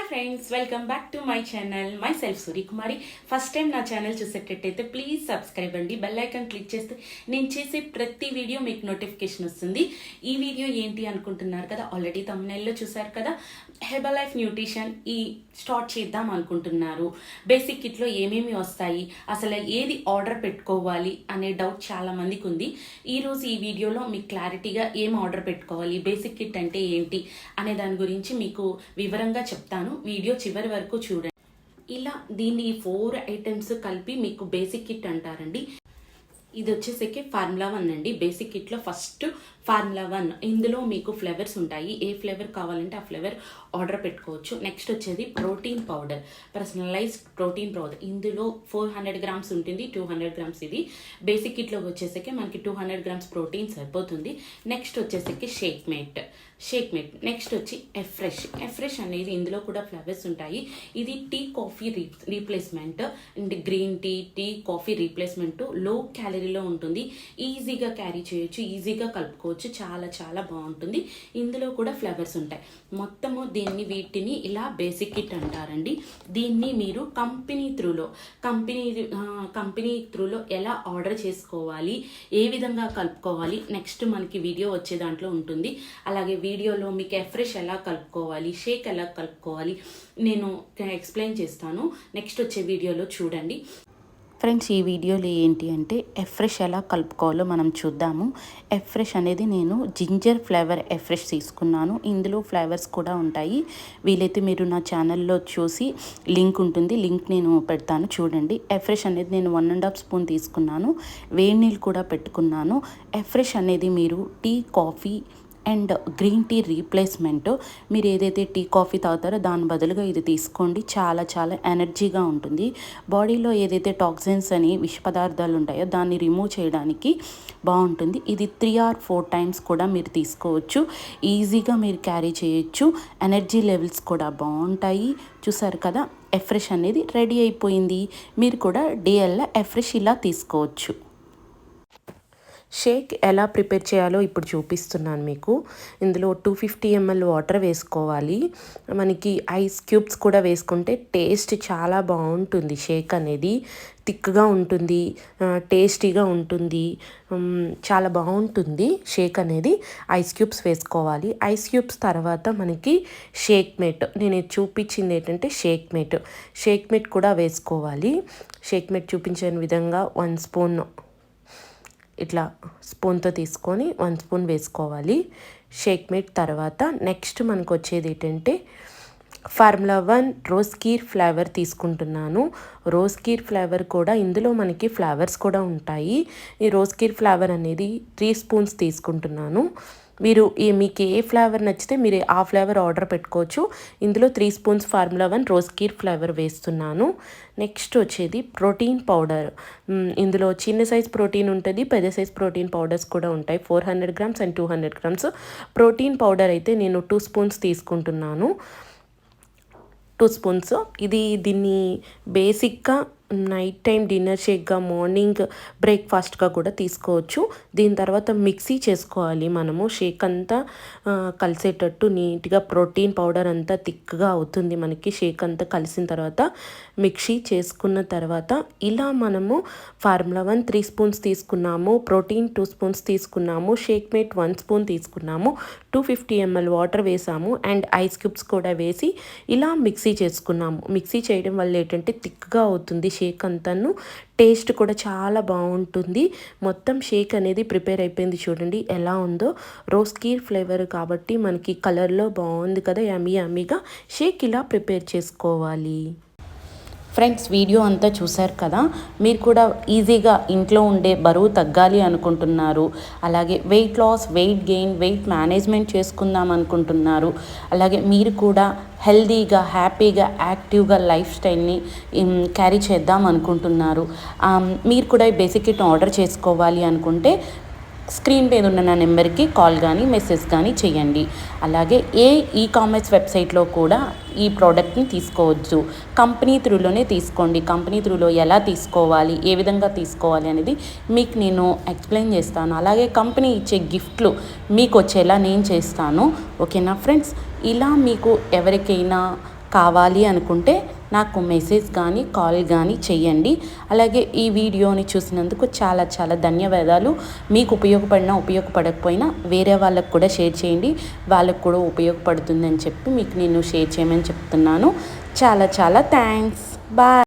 Hi friends welcome back to my channel myself Suri Kumari first time నా channel చూసేటట్టయితే please subscribe అండి. Bell icon click చేస్తే నేను చేసే ప్రతి వీడియో మీకు నోటిఫికేషన్ వస్తుంది. ఈ వీడియో ఏంటి అనుకుంటున్నారు కదా? ఆల్రెడీ తమిళలో చూసారు కదా? హెబల్ లైఫ్ న్యూట్రిషన్ ఈ స్టార్ట్ చేద్దాం అనుకుంటున్నారు. బేసిక్ కిట్లో ఏమేమి వస్తాయి? అసలు ఏది ఆర్డర్ పెట్టుకోవాలి అనే డౌట్ చాలా మందికి ఉంది. ఈరోజు ఈ వీడియోలో మీకు క్లారిటీగా ఏం ఆర్డర్ పెట్టుకోవాలి? బేసిక్ కిట్ అంటే ఏంటి? అనే దాని గురించి మీకు వివరంగా చెప్తాను. వీడియో చివరి వరకు చూడండి. ఇలా దీన్ని ఫోర్ ఐటమ్స్ కలిపి మీకు బేసిక్ కిట్ అంటారండి. ఇది వచ్చేసరికి ఫార్ములా వన్ అండి బేసిక్ కిట్లో ఫస్ట్ ఫార్ములా వన్ ఇందులో మీకు ఫ్లేవర్స్ ఉంటాయి. ఏ ఫ్లేవర్ కావాలంటే ఆ ఫ్లేవర్ ఆర్డర్ పెట్టుకోవచ్చు. నెక్స్ట్ వచ్చేది protein powder. Personalised protein powder. ఇందులో ఫోర్ హండ్రెడ్ గ్రామ్స్ ఉంటుంది. టూ హండ్రెడ్ గ్రామ్స్ ఇది. బేసిక్ కిట్లో వచ్చేసరికి మనకి టూ హండ్రెడ్ గ్రామ్స్ ప్రోటీన్ సరిపోతుంది. నెక్స్ట్ వచ్చేసరికి shake mate. Shake mate. Next వచ్చి ఎఫ్రెష్ ఎఫ్రెష్ అనేది ఇందులో కూడా ఫ్లేవర్స్ ఉంటాయి. ఇది tea coffee re replacement and green tea tea coffee replacement. Low క్యాలరీలో ఉంటుంది. ఈజీగా క్యారీ చేయొచ్చు. ఈజీగా కలుపుకోవచ్చు. చాలా చాలా బాగుంటుంది. ఇందులో కూడా ఫ్లవర్స్ ఉంటాయి. మొత్తము దీన్ని వీటిని ఇలా బేసిక్ కిట్ అంటారండి. దీన్ని మీరు కంపెనీ త్రూలో కంపెనీ కంపెనీ త్రూలో ఎలా ఆర్డర్ చేసుకోవాలి ఏ విధంగా కలుపుకోవాలి నెక్స్ట్ మనకి వీడియో వచ్చే దాంట్లో ఉంటుంది. అలాగే వీడియోలో మీకు ఎఫ్రెష్ ఎలా కలుపుకోవాలి షేక్ ఎలా కలుపుకోవాలి నేను ఎక్స్ప్లెయిన్ చేస్తాను. నెక్స్ట్ వచ్చే వీడియోలో చూడండి. ఫ్రెండ్స్ ఈ వీడియోలో ఏంటి అంటే ఎఫ్రెష్ ఎలా కలుపుకోవాలో మనం చూద్దాము. ఎఫ్రెష్ అనేది నేను జింజర్ ఫ్లేవర్ ఎఫ్రెష్ తీసుకున్నాను. ఇందులో ఫ్లేవర్స్ కూడా ఉంటాయి. వీలైతే మీరు నా ఛానల్లో చూసి లింక్ ఉంటుంది. లింక్ నేను పెడతాను చూడండి. ఎఫ్రెష్ అనేది నేను వన్ అండ్ హాఫ్ స్పూన్ తీసుకున్నాను. వేడి నీళ్ళు కూడా పెట్టుకున్నాను. ఎఫ్రెష్ అనేది మీరు tea coffee and green tea replacement. మీరు ఏదైతే టీ కాఫీ తాగుతారో దాని బదులుగా ఇది తీసుకోండి. చాలా చాలా ఎనర్జీగా ఉంటుంది. బాడీలో ఏదైతే టాక్సిన్స్ అని విష పదార్థాలు ఉంటాయో దాన్ని రిమూవ్ చేయడానికి బాగుంటుంది. ఇది త్రీ ఆర్ ఫోర్ టైమ్స్ కూడా మీరు తీసుకోవచ్చు. ఈజీగా మీరు క్యారీ చేయొచ్చు. ఎనర్జీ లెవెల్స్ కూడా బాగుంటాయి. చూసారు కదా? ఎఫ్రెష్ అనేది రెడీ అయిపోయింది. మీరు కూడా డిఎల్లా ఎఫ్రెష్ ఇలా తీసుకోవచ్చు. షేక్ ఎలా ప్రిపేర్ చేయాలో ఇప్పుడు చూపిస్తున్నాను మీకు. ఇందులో టూ ఫిఫ్టీ ఎంఎల్ వాటర్ వేసుకోవాలి. మనకి ఐస్ క్యూబ్స్ కూడా వేసుకుంటే టేస్ట్ చాలా బాగుంటుంది షేక్ అనేది. థిక్గా ఉంటుంది టేస్టీగా ఉంటుంది చాలా బాగుంటుంది షేక్ అనేది. ఐస్ క్యూబ్స్ వేసుకోవాలి. ఐస్ క్యూబ్స్ తర్వాత మనకి షేక్ మేట్. నేను చూపించింది ఏంటంటే షేక్ మేట్. షేక్ మేట్ కూడా వేసుకోవాలి. షేక్ మేట్ చూపించిన విధంగా వన్ స్పూన్ ఇట్లా స్పూన్తో తీసుకొని వన్ స్పూన్ వేసుకోవాలి. షేక్ మీట్ తర్వాత నెక్స్ట్ మనకు వచ్చేది ఏంటంటే formula one rose kheer flavour తీసుకుంటున్నాను. రోజ్ కీర్ ఫ్లేవర్ కూడా ఇందులో మనకి ఫ్లేవర్స్ కూడా ఉంటాయి. ఈ రోజ్ కీర్ ఫ్లేవర్ అనేది త్రీ స్పూన్స్ తీసుకుంటున్నాను. మీరు ఈ మీకు ఏ ఫ్లేవర్ నచ్చితే మీరు ఆ ఫ్లేవర్ ఆర్డర్ పెట్టుకోవచ్చు. ఇందులో three spoons formula one rose kheer flavour వేస్తున్నాను. నెక్స్ట్ వచ్చేది ప్రోటీన్ పౌడర్. ఇందులో చిన్న సైజ్ ప్రోటీన్ ఉంటుంది పెద్ద సైజ్ ప్రోటీన్ పౌడర్స్ కూడా ఉంటాయి. Four hundred grams and two hundred grams. Protein powder అయితే నేను టూ స్పూన్స్ తీసుకుంటున్నాను. Two spoons. ఇది దీన్ని బేసిక్గా నైట్ టైం డిన్నర్ షేక్గా మార్నింగ్ బ్రేక్ఫాస్ట్గా కూడా తీసుకోవచ్చు. దీని తర్వాత మిక్సీ చేసుకోవాలి మనము. షేక్ అంతా కలిసేటట్టు నీట్గా ప్రోటీన్ పౌడర్ అంతా థిక్గా అవుతుంది మనకి. షేక్ అంతా కలిసిన తర్వాత మిక్సీ చేసుకున్న తర్వాత ఇలా మనము ఫార్ములా వన్ త్రీ స్పూన్స్ తీసుకున్నాము. ప్రోటీన్ టూ స్పూన్స్ తీసుకున్నాము. షేక్ మేట్ వన్ స్పూన్ తీసుకున్నాము. టూ ఫిఫ్టీ ఎంఎల్ వాటర్ వేసాము. అండ్ ఐస్ క్యూబ్స్ కూడా వేసి ఇలా మిక్సీ చేసుకున్నాము. మిక్సీ చేయడం వల్ల ఏంటంటే థిక్గా అవుతుంది షేక్ అంతాను. టేస్ట్ కూడా చాలా బాగుంటుంది. మొత్తం షేక్ అనేది ప్రిపేర్ అయిపోయింది చూడండి. ఎలా ఉందో. రోజ్ కీర్ ఫ్లేవర్ కాబట్టి మనకి కలర్లో బాగుంది కదా యమీ యమీగా షేక్ ఇలా ప్రిపేర్ చేసుకోవాలి. ఫ్రెండ్స్ వీడియో అంతా చూశారు కదా? మీరు కూడా ఈజీగా ఇంట్లో ఉండే బరువు తగ్గాలి అనుకుంటున్నారు. అలాగే weight loss weight gain weight management చేసుకుందాం అనుకుంటున్నారు. అలాగే మీరు కూడా హెల్దీగా హ్యాపీగా యాక్టివ్గా లైఫ్ స్టైల్ని క్యారీ చేద్దాం అనుకుంటున్నారు. మీరు కూడా ఈ బేసిక్ కిట్ ఆర్డర్ చేసుకోవాలి అనుకుంటే స్క్రీన్ మీద ఉన్న నా నెంబర్కి కాల్ కానీ మెసేజ్ కానీ చేయండి. అలాగే ఏ ఈ కామర్స్ వెబ్సైట్లో కూడా ఈ ప్రోడక్ట్ని తీసుకోవచ్చు కంపెనీ త్రూలోనే తీసుకోండి. కంపెనీ త్రూలో ఎలా తీసుకోవాలి ఏ విధంగా తీసుకోవాలి అనేది మీకు నేను ఎక్స్ప్లెయిన్ చేస్తాను. అలాగే కంపెనీ ఇచ్చే గిఫ్ట్లు మీకు వచ్చేలా నేను చేస్తాను. ఓకేనా ఫ్రెండ్స్? ఇలా మీకు ఎవరికైనా కావాలి అనుకుంటే నాకు మెసేజ్ కానీ కాల్ కానీ చేయండి అలాగే ఈ వీడియోని చూసినందుకు చాలా చాలా ధన్యవాదాలు. మీకు ఉపయోగపడినా ఉపయోగపడకపోయినా వేరే వాళ్ళకు కూడా షేర్ చేయండి. వాళ్ళకు కూడా ఉపయోగపడుతుందని చెప్పి మీకు నేను షేర్ చేయమని చెప్తున్నాను. చాలా చాలా థ్యాంక్స్ బాయ్